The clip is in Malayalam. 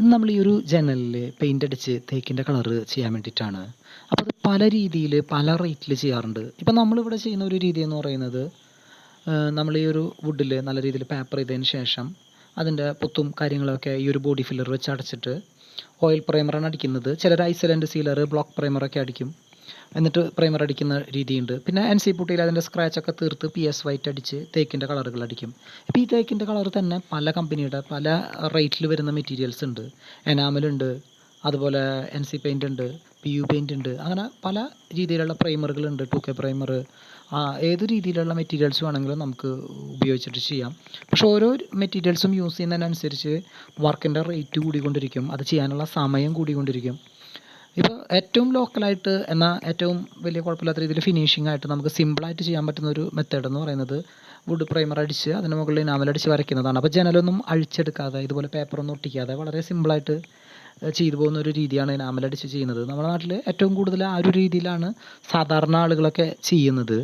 ഇന്ന് നമ്മൾ ഈ ഒരു ജനലിൽ പെയിന്റ് അടിച്ച് തേക്കിന്റെ കളറ് ചെയ്യാൻ വേണ്ടിയിട്ടാണ്. അപ്പോൾ അത് പല രീതിയിൽ പല റേറ്റിൽ ചെയ്യാറുണ്ട്. ഇപ്പം നമ്മളിവിടെ ചെയ്യുന്ന ഒരു രീതി എന്ന് പറയുന്നത് നമ്മൾ ഈ ഒരു വുഡിൽ നല്ല രീതിയിൽ പേപ്പർ ചെയ്തതിന് ശേഷം അതിന്റെ പുത്തും കാര്യങ്ങളൊക്കെ ഈ ഒരു ബോഡി ഫില്ലർ വെച്ച് അടച്ചിട്ട് ഓയിൽ പ്രൈമറാണ് അടിക്കുന്നത്. ചിലർ ഐസലന്റ് സീലർ ബ്ലോക്ക് പ്രൈമറൊക്കെ അടിക്കും. എന്നിട്ട് പ്രൈമർ അടിക്കുന്ന രീതിയുണ്ട്. പിന്നെ എൻ സി പുട്ടിയിൽ അതിന്റെ സ്ക്രാച്ചൊക്കെ തീർത്ത് പി എസ് വൈറ്റ് അടിച്ച് തേക്കിന്റെ കളറുകൾ അടിക്കും. ഇപ്പോൾ ഈ തേക്കിന്റെ കളർ തന്നെ പല കമ്പനിയുടെ പല റേറ്റിൽ വരുന്ന മെറ്റീരിയൽസ് ഉണ്ട്. എനാമലുണ്ട് അതുപോലെ എൻ സി പെയിന്റ് ഉണ്ട് പി യു പെയിന്റ് ഉണ്ട്. അങ്ങനെ പല രീതിയിലുള്ള പ്രൈമറുകളുണ്ട് ടു കെ പ്രൈമർ ഏത് രീതിയിലുള്ള മെറ്റീരിയൽസ് വേണമെങ്കിലും നമുക്ക് ഉപയോഗിച്ചിട്ട് ചെയ്യാം. പക്ഷേ ഓരോ മെറ്റീരിയൽസും യൂസ് ചെയ്യുന്നതിനനുസരിച്ച് വർക്കിന്റെ റേറ്റ് കൂടിക്കൊണ്ടിരിക്കും. അത് ചെയ്യാനുള്ള സമയം കൂടിക്കൊണ്ടിരിക്കും. ഇപ്പോൾ ഏറ്റവും ലോക്കലായിട്ട് എന്നാൽ ഏറ്റവും വലിയ കുഴപ്പമില്ലാത്ത രീതിയിൽ ഫിനിഷിംഗ് ആയിട്ട് നമുക്ക് സിമ്പിളായിട്ട് ചെയ്യാൻ പറ്റുന്ന ഒരു മെത്തേഡ് എന്ന് പറയുന്നത് വുഡ് പ്രൈമർ അടിച്ച് അതിന് മുകളിൽ ഇനാമൽ അടിച്ച് വരയ്ക്കുന്നതാണ്. അപ്പോൾ ജനലൊന്നും അഴിച്ചെടുക്കാതെ ഇതുപോലെ പേപ്പറൊന്നും ഒട്ടിക്കാതെ വളരെ സിമ്പിളായിട്ട് ചെയ്തു പോകുന്ന ഒരു രീതിയാണ് ഇനാമൽ അടിച്ച് ചെയ്യുന്നത്. നമ്മുടെ നാട്ടിൽ ഏറ്റവും കൂടുതൽ ആ ഒരു രീതിയിലാണ് സാധാരണ ആളുകളൊക്കെ ചെയ്യുന്നത്.